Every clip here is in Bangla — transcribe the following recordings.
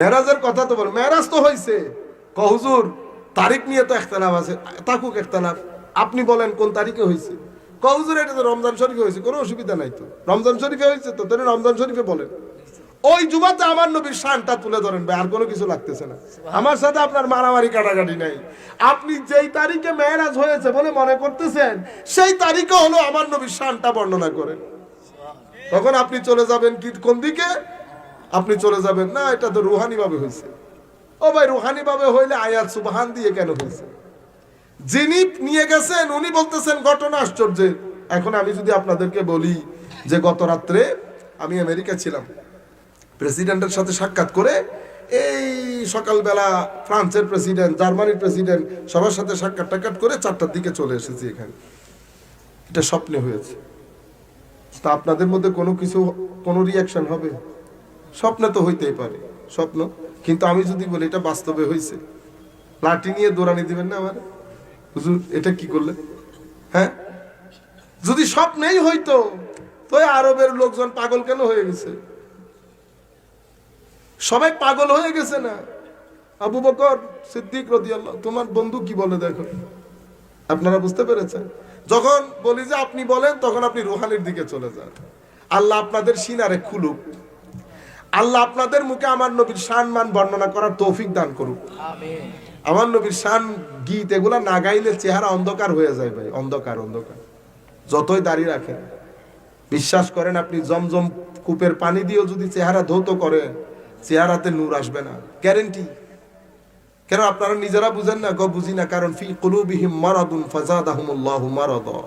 মেহরাজের কথা তো বল মেহরাজ তো হয়েছে কহুজুর তারিখ নিয়ে তো একতলাফ আছে তাকুক একতলাফ। আপনি বলেন কোন তারিখে হয়েছে কহুজুর এটা তো রমজান শরীফে হয়েছে কোনো অসুবিধা নাই তো। রমজান শরীফে হয়েছে তো তাহলে রমজান শরীফে বলেন। ওই যুবাতে আমার নবীর শানটা তুলে ধরেন ভাই আর কোনো কিছু লাগতেছে না। আমার সাথে আপনার মারামারি কাটাকাটি নাই। আপনি যেই তারিখে মেহরাজ হয়েছে বলে মনে করতেছেন সেই তারিখে হলো আমার নবীর শানটা বর্ণনা করেন। তখন আপনি চলে যাবেন কি কোন দিকে? আপনি চলে যাবেন। না, এটা তো রুহানি ভাবে হয়েছে। ও ভাই রুহানি ভাবে হইলে আয়াত সুবহান দিয়ে কেন হয়েছে? যিনি নিয়ে গেছেন, উনি বলতেছেন, ঘটনা আশ্চর্যের। এখন আমি যদি আপনাদেরকে বলি যে গত রাত্রে আমি আমেরিকা ছিলাম। প্রেসিডেন্টের সাথে সাক্ষাৎ করে এই সকালবেলা ফ্রান্সের প্রেসিডেন্ট, জার্মানির প্রেসিডেন্ট সবার সাথে সাক্ষাৎ টাক্ষাৎ করে চারটার দিকে চলে এসেছি এখানে। এটা স্বপ্নে হয়েছে। তা আপনাদের মধ্যে কোনো কিছু, কোনো রিয়াকশন হবে? স্বপ্নে তো হইতেই পারে, স্বপ্ন। কিন্তু আমি যদি বলি, এটা বাস্তবে হয়েছে লাঠি নিয়ে দৌড়ানি দিবেন না আমার? হুজুর, এটা কি করলে হ্যাঁ? যদি স্বপ্নেই হইতো, তো আরবের লোকজন পাগল কেন হয়ে গেছে? সবাই পাগল হয়ে গেছে না? আবু বকর সিদ্দিক রদিয়াল্লাহ, তোমার বন্ধু কি বলে দেখো? আপনারা বুঝতে পেরেছেন? যখন বলি যে আপনি বলেন, তখন আপনি রুহানির দিকে চলে যান। আল্লাহ আপনাদের সিনারে খুলুক। আল্লাহ আপনাদের মুখে আমার নবীর শান মান বর্ণনা করার তৌফিক দান করুক। আমার নবীর শান গীত এগুলা না গাইলে চেহারা অন্ধকার হয়ে যায় ভাই অন্ধকার অন্ধকার। যতই দাঁড়িয়ে রাখেন বিশ্বাস করেন আপনি জমজম কূপের পানি দিয়েও যদি চেহারা ধৌত করেন চেহারাতে নূর আসবে না। গ্যারেন্টি কেন আপনারা নিজেরা বুঝেন না? গো বুঝি না। কারণ ফি কুলুবিহিম মারাদুন ফাজাদাহুমুল্লাহু মারাদা।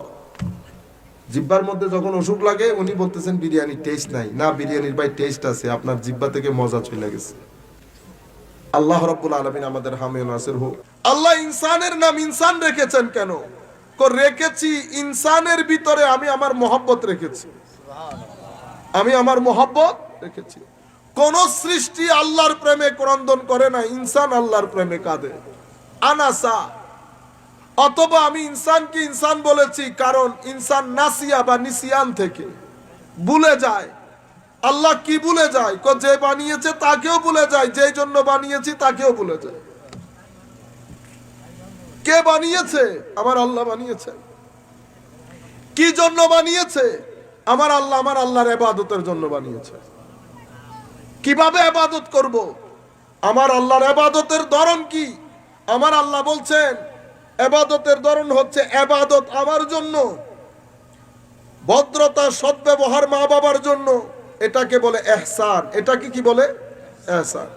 জিব্বার মধ্যে যখন অসুখ লাগে, উনি বলতেছেন বিরিয়ানির টেস্ট নাই। না, বিরিয়ানির ভাই টেস্ট আছে, আপনার জিব্বা থেকে মজা চলে গেছে। আল্লাহ রাব্বুল আলামিন আমাদের হামে নাসির হোক। আল্লাহ ইনসানের নাম ইনসান রেখেছেন কেন? রেখেছি ইনসানের ভিতরে আমি আমার মোহব্বত রেখেছি। আমি আমার মোহব্বত রেখেছি। কোন সৃষ্টি আল্লাহর প্রেমে ক্রন্দন করে না, ইনসান আল্লাহর প্রেমে কাঁদে। আনাসা অথবা আমি ইনসানকে ইনসান বলেছি, কারণ ইনসান নাসিয়া বা নিসিয়ান থেকে। ভুলে যায়। আল্লাহ কি ভুলে যায়? যে বানিয়েছে তাকেও ভুলে যায় যে জন্য বানিয়েছি তাকেও ভুলে যায়। কে বানিয়েছে? আমার আল্লাহ বানিয়েছে। কি জন্য বানিয়েছে? আমার আল্লাহ আমার আল্লাহর এবাদতের জন্য বানিয়েছে। কীভাবে আবাদত করব? আমার আল্লাহর আবাদতের ধরন কি? আমার আল্লাহ বলছেন আবাদতের ধরন হচ্ছে এবাদত আমার জন্য। ভদ্রতা, সদ্ব্যবহার মা বাবার জন্য। এটাকে বলে এহসান। এটাকে কি বলে? এহসান।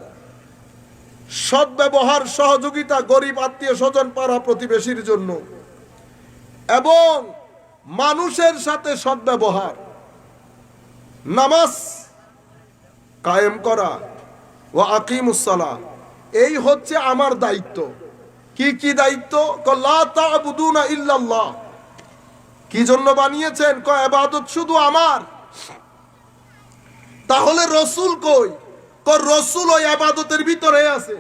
সদ্ব্যবহার, সহযোগিতা, গরিব, আত্মীয় স্বজন, পাড়া প্রতিবেশীর জন্য। এবং মানুষের সাথে সদ্ব্যবহার। নামাজ কায়েম করা। ও আকিমুসালা এই হচ্ছে আমার দায়িত্ব। কি কি দায়িত্ব? ইল্লাল্লাহ। কি জন্য বানিয়েছেন? ক ইবাদত শুধু আমার। তাহলে রসুল কই? ক রসুল ওই ইবাদতের ভিতরে আছে।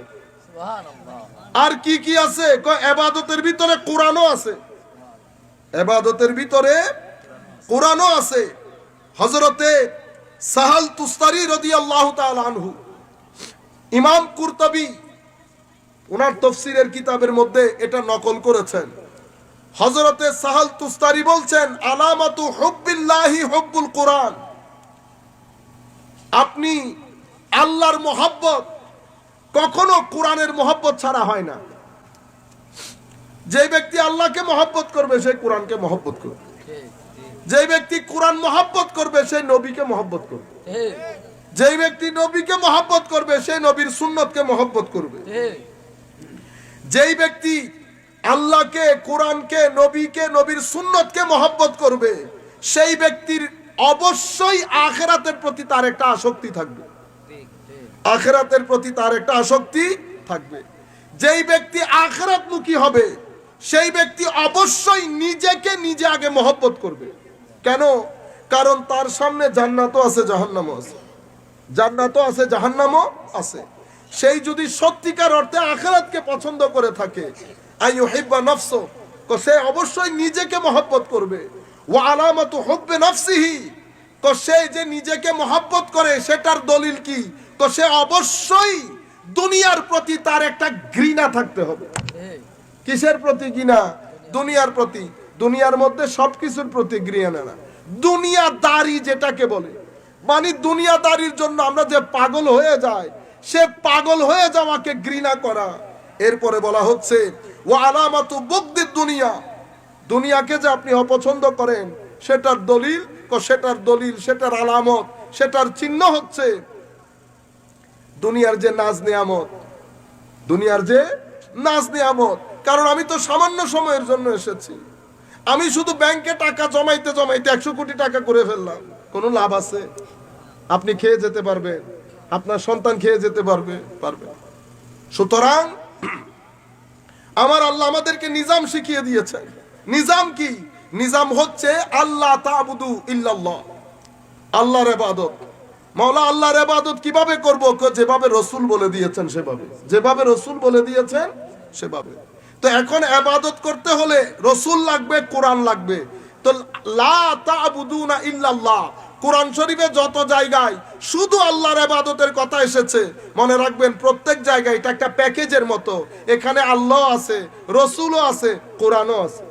আর কি কি আছে? ক ইবাদতের ভিতরে কোরআনও আছে। এবাদতের ভিতরে কোরআনও আছে। হজরতে সাহাল তুস্তারি রাদিয়াল্লাহু তাআলা আনহু। ইমাম কুরতুবী ওনার তফসিরের কিতাবের মধ্যে এটা নকল করেছেন। হযরতে সাহাল তুস্তারি বলছেন আলামাতু হুব্বিল্লাহি হুব্বুল কোরআন। আপনি আল্লাহর মোহাব্বত কখনো কোরআনের মোহাব্বত ছাড়া হয় না। যে ব্যক্তি আল্লাহকে মহব্বত করবে সে কোরআনকে মহব্বত করবে। যে ব্যক্তি কোরআন মহব্বত করবে সেই নবীকে মহব্বত করবে। যে ব্যক্তি নবীকে মহব্বত করবে সেই নবীর সুন্নতকে মহব্বত করবে। যেই ব্যক্তি আল্লাহকে, কোরআনকে, নবীকে, নবীর সুন্নতকে মহব্বত করবে, সেই ব্যক্তির অবশ্যই আখেরাতের প্রতি তার একটা আসক্তি থাকবে। আখেরাতের প্রতি তার একটা আসক্তি থাকবে। যেই ব্যক্তি আখেরাতমুখী হবে, সেই ব্যক্তি অবশ্যই নিজেকে নিজে আগে মহব্বত করবে। কেন? কারণ তার সামনে জান্নাতও আছে, জাহান্নামও আছে। জান্নাতও আছে, জাহান্নামও আছে। সেই যদি সত্যিকার অর্থে আখেরাতকে পছন্দ করে থাকে আইয়ু হিব্বা নফস সে অবশ্যই নিজেকে মহব্বত করবে। ও আলামত হুব্বে নফসিহি, তো সে যে নিজেকে মহব্বত করে, সেটার দলিল কি? তো সে অবশ্যই দুনিয়ার প্রতি তার একটা ঘৃণা থাকতে হবে। কিসের প্রতি ঘৃণা? দুনিয়ার প্রতি। দুনিয়ার মধ্যে সবকিছুর প্রতি ঘৃণা না দুনিয়াদারি যেটাকে বলে মানে দুনিয়া দুনিয়াদারির জন্য আমরা যে পাগল হয়ে যাই সে পাগল হয়ে যাওয়াকে ঘৃণা করা। এরপরে বলা হচ্ছে ও আলামাতু বুকদির দুনিয়া। দুনিয়াকে যে আপনি অপছন্দ করেন, সেটার দলিল সেটার দলিল, সেটার আলামত, সেটার চিহ্ন হচ্ছে দুনিয়ার যে নাজ নিয়ামত। দুনিয়ার যে নাজ নিয়ামত। কারণ আমি তো সামান্য সময়ের জন্য এসেছি। আমি শুধু ব্যাংকে টাকা জমাইতে জমাইতে একশো কোটি টাকা করে ফেললাম। কোনো লাভ আছে? আপনি খেয়ে যেতে পারবেন। আপনার সন্তান খেয়ে যেতে পারবে পারবে। সুতরাং আমার আল্লাহ আমাদেরকে নিজাম শিখিয়ে দিয়েছেন। নিজাম কি? নিজাম হচ্ছে আল্লাহ তাবুদু ইল্লাল্লাহ। আল্লাহর এবাদত মাওলা, আল্লাহর এবাদত কীভাবে করব? যেভাবে রসুল বলে দিয়েছেন সেভাবে। যেভাবে রসুল বলে দিয়েছেন সেভাবে। তো এখন এবাদত করতে হলে রসুল লাগবে, কোরআন লাগবে। তো লা তাবুদুনা ইল্লাল্লাহ। কোরআন শরীফে যত জায়গায় শুধু আল্লাহর এবাদতের কথা এসেছে, মনে রাখবেন প্রত্যেক জায়গায় এটা একটা প্যাকেজের মতো। এখানে আল্লাহ আছে, রসুলও আছে, কোরআনও আছে।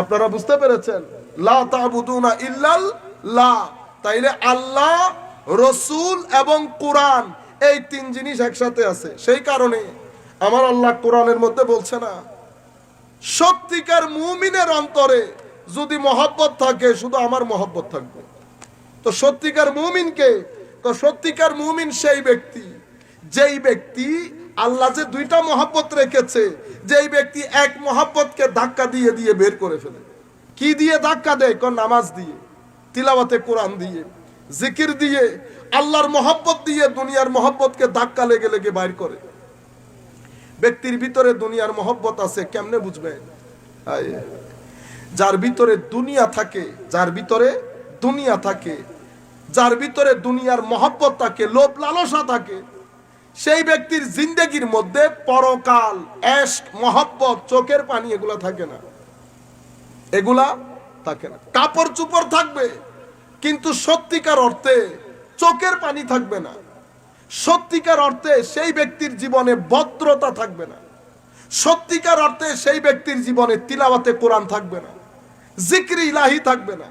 আপনারা বুঝতে পেরেছেন? লা ইল্লাল লা। তাইলে আল্লাহ, রসুল এবং কোরআন, এই তিন জিনিস একসাথে আছে। সেই কারণে আমার আল্লাহ কোরআনের মধ্যে বলছে না, সত্যিকার মুমিনের অন্তরে যদি মহব্বত থাকে, শুধু আমার মহব্বত থাকবে। তো সত্যিকার মুমিনকে, তো সত্যিকার মুমিন সেই ব্যক্তি। যেই ব্যক্তি আল্লাহ যে দুইটা মহাব্বত রেখেছে, যেই ব্যক্তি এক মহাব্বতকে ধাক্কা দিয়ে দিয়ে বের করে ফেলে। কি দিয়ে ধাক্কা দেয়? কোন নামাজ দিয়ে, তিলাওয়াতে কোরআন দিয়ে, জিকির দিয়ে, আল্লাহর মহব্বত দিয়ে দুনিয়ার মহব্বতকে ধাক্কা লেগে লেগে বাইর করে। ব্যক্তির ভিতরে দুনিয়ার মহব্বত আছে, কেমনে বুঝবেন আয়। যার ভিতরে দুনিয়া থাকে, যার ভিতরে দুনিয়া থাকে যার ভিতরে দুনিয়ার মহব্বত থাকে, লোভ লালসা থাকে, সেই ব্যক্তির জিন্দেগির মধ্যে পরকাল, এশক, মহব্বত, চোখের পানি এগুলা থাকে না। এগুলা থাকে না। কাপড় চুপড় থাকবে, কিন্তু সত্যিকার অর্থে চোখের পানি থাকবে না। সত্যিকার অর্থে সেই ব্যক্তির জীবনে ভদ্রতা থাকবে না। সত্যিকার অর্থে সেই ব্যক্তির জীবনে তিলাওয়াতে কোরআন থাকবে না। জিক্রি ইলাহি থাকবে না।